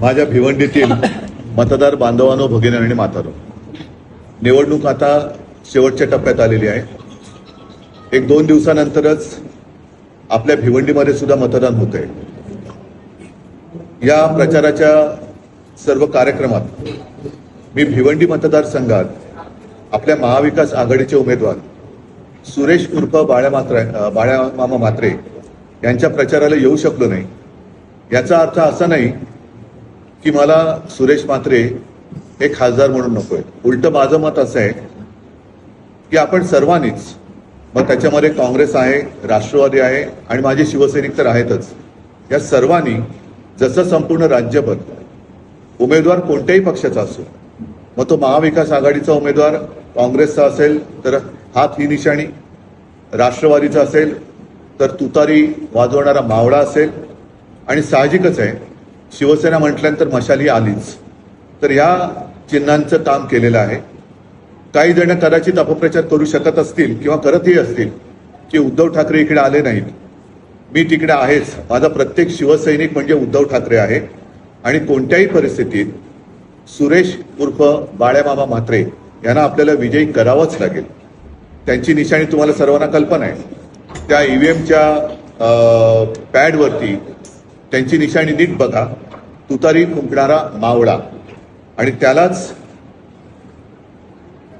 माझ्या भिवंडीतील मतदार बांधवांनो भगिनी आणि म्हातारो निवडणूक आता शेवटच्या टप्प्यात आलेली आहे. एक दोन दिवसानंतरच आपल्या भिवंडीमध्ये सुद्धा मतदान होत आहे या प्रचाराच्या सर्व कार्यक्रमात मी भिवंडी मतदारसंघात आपल्या महाविकास आघाडीचे उमेदवार सुरेश उर्फ बाळ्या मात्रे बाळ्या मामा मात्रे यांच्या प्रचाराला येऊ शकलो नाही. याचा अर्थ असा नाही की मला सुरेश म्हात्रे हे खासदार म्हणून नकोय. उलट माझं मत असं आहे की आपण सर्वांनीच मग त्याच्यामध्ये काँग्रेस आहे राष्ट्रवादी आहे आणि माझे शिवसैनिक तर आहेतच या सर्वांनी जसं संपूर्ण राज्यभर उमेदवार कोणत्याही पक्षाचा असो मग तो महाविकास आघाडीचा उमेदवार काँग्रेसचा असेल तर हात ही निशाणी. राष्ट्रवादीचा असेल तर तुतारी वाजवणारा मावळा असेल. आणि साहजिकच आहे शिवसेना म्हटल्यानंतर मशाली आलीच. तर ह्या चिन्हांचं काम केलेलं आहे. काही जण कदाचित अपप्रचार करू शकत असतील किंवा करतही असतील की उद्धव ठाकरे इकडे आले नाहीत. मी तिकडे आहेच. माझा प्रत्येक शिवसैनिक म्हणजे उद्धव ठाकरे आहे. आणि कोणत्याही परिस्थितीत सुरेश उर्फ बाळ्यामामा म्हात्रे यांना आपल्याला विजयी करावंच लागेल. त्यांची निशाणी तुम्हाला सर्वांना कल्पना आहे. त्या ईव्हीएमच्या पॅडवरती त्यांची निशाणी नीट बघा. तुतारी फुंकणारा मावळा. आणि त्यालाच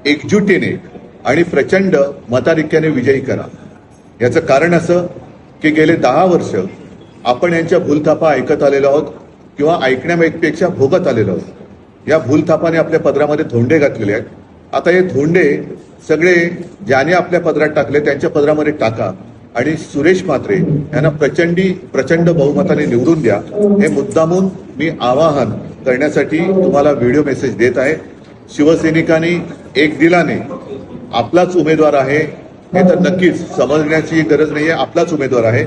एकजुटीने आणि प्रचंड मताधिक्याने विजयी करा. याचं कारण असं की गेले दहा वर्ष आपण यांच्या भूलथापा ऐकत आलेलो आहोत किंवा ऐकण्यापेक्षा भोगत आलेलो आहोत. या भूलथापाने आपल्या पदरामध्ये धोंडे घातलेले आहेत. आता हे धोंडे सगळे ज्याने आपल्या पदरात टाकले त्यांच्या पदरामध्ये टाका. आणि सुरेश म्हात्रे यांना प्रचंडी प्रचंड बहुमताने निवडून द्या हे मुद्दामून मी आवाहन करण्यासाठी तुम्हाला व्हिडिओ मेसेज देत आहे. शिवसैनिकांनी एक दिलाने आपलाच उमेदवार आहे हे तर नक्कीच समजण्याची गरज नाही आहे आपलाच उमेदवार आहे.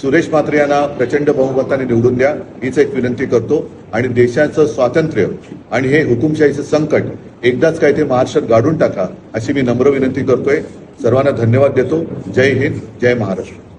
सुरेश म्हात्रे यांना प्रचंड बहुमताने निवडून द्या हीच एक विनंती करतो. आणि देशाचं स्वातंत्र्य आणि हे हुकुमशाहीचं संकट एकदाच काय ते महाराष्ट्रात गाडून टाका अशी मी नम्र विनंती करतोय. सर्वांना धन्यवाद देतो. जय हिंद जय महाराष्ट्र.